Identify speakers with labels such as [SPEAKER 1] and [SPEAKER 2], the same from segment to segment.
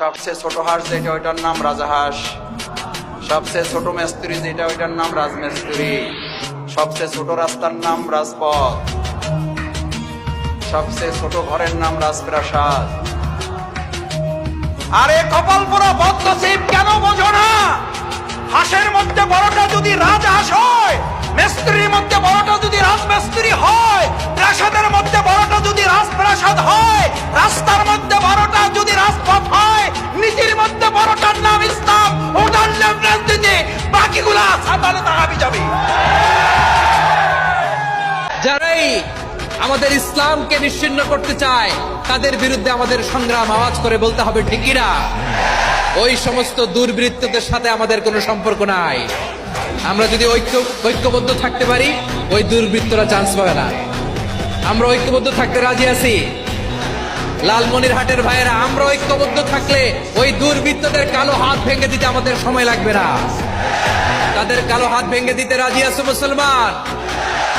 [SPEAKER 1] সবচেয়ে ছোট হাঁস যেটা, ওইটার নাম রাজাহাঁস সবচেয়ে ছোট মেস্ত্রি যেটা, ওইটার নাম রাজমিস্ত্রি সবচেয়ে ছোট রাস্তার নাম রাজপথ। সবচেয়ে ছোট ঘরের নাম রাজপ্রাসাদ। আরে কপাল পোড়া বদনসিব কেন বোঝো না? হাঁসের মধ্যে বড়টা যদি রাজহাঁস হয়, মিস্ত্রির মধ্যে বড়টা যদি রাজমিস্ত্রি হয়, প্রাসাদের মধ্যে বড়টা যদি রাজপ্রাসাদ হয় রাস্তার যাবে
[SPEAKER 2] যারাই আমাদের ইসলামকে নিশ্চিন্ন করতে চায়, তাদের বিরুদ্ধে আমাদের সংগ্রাম আওয়াজ করে বলতে হবে ঠিকিরা ওই সমস্ত দুর্বৃত্তদের সাথে আমাদের কোনো সম্পর্ক নাই। আমরা যদি ঐক্য, ঐক্যবদ্ধ থাকতে পারি, ওই দুর্বৃত্তরা চান্স পাবে না। আমরা ঐক্যবদ্ধ থাকতে রাজি আছি। লালমনির হাটের ভাইয়েরা, আমরা ঐক্যবদ্ধ থাকলে ওই দুর্বৃত্তদের কালো হাত ভেঙে দিতে আমাদের সময় লাগবে না। তাদের কালো হাত ভেঙে দিতে রাজি আছো মুসলমান?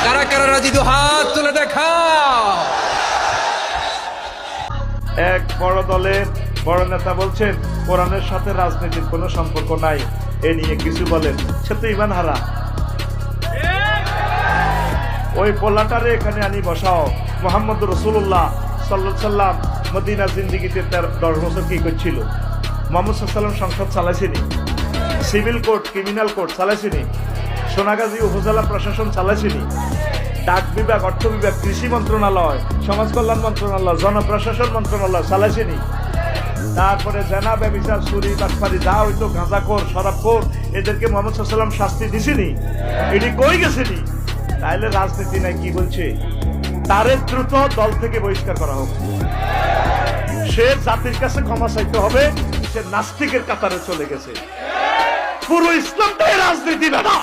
[SPEAKER 2] কারা কারা রাজি? দু হাত তুলে দেখাও।
[SPEAKER 3] এক বড় দলের বড় নেতা বলছেন, কোরআনের সাথে রাজনীতির কোনো সম্পর্ক নাই। এ নিয়ে কিছু বলেন। সে তো ইমান হারা? ওই পোলাটারে এখানে আনি বসাও। মোহাম্মদ রসুল্লাহ সাল্লা সাল্লাম মদিনা জিন্দিগিতে তার দশ বছর কি করছিল? মোহাম্মদ সাল্লাম সংসদ চালাইছেনি। সিভিল কোর্ট, ক্রিমিনাল কোর্ট চালাইছেনি। সোনাগাজী উপজেলা প্রশাসন চালাইছেনি। ডাক বিভাগ, অর্থ বিভাগ, কৃষি মন্ত্রণালয়, সমাজ কল্যাণ মন্ত্রণালয়, জনপ্রশাসন মন্ত্রণালয় চালাইছেনি। তারপরে জেনা ব্যবিচার চুরি বাটপারি যা হইতো গাঁজাখোর শরাবখোর এদেরকে মোহাম্মদ সাল্লাম শাস্তি দিছেনি। এটি কই গেছেনি? তাইলে রাজনীতি নাই, কি বলছে? তারে দ্রুত দল থেকে বহিষ্কার করা হোক। সে জাতির কাছে ক্ষমা চাইতে হবে, সে নাস্তিকের কাতারে চলে গেছে। পুরো ইসলামটাই রাজনীতি বেটা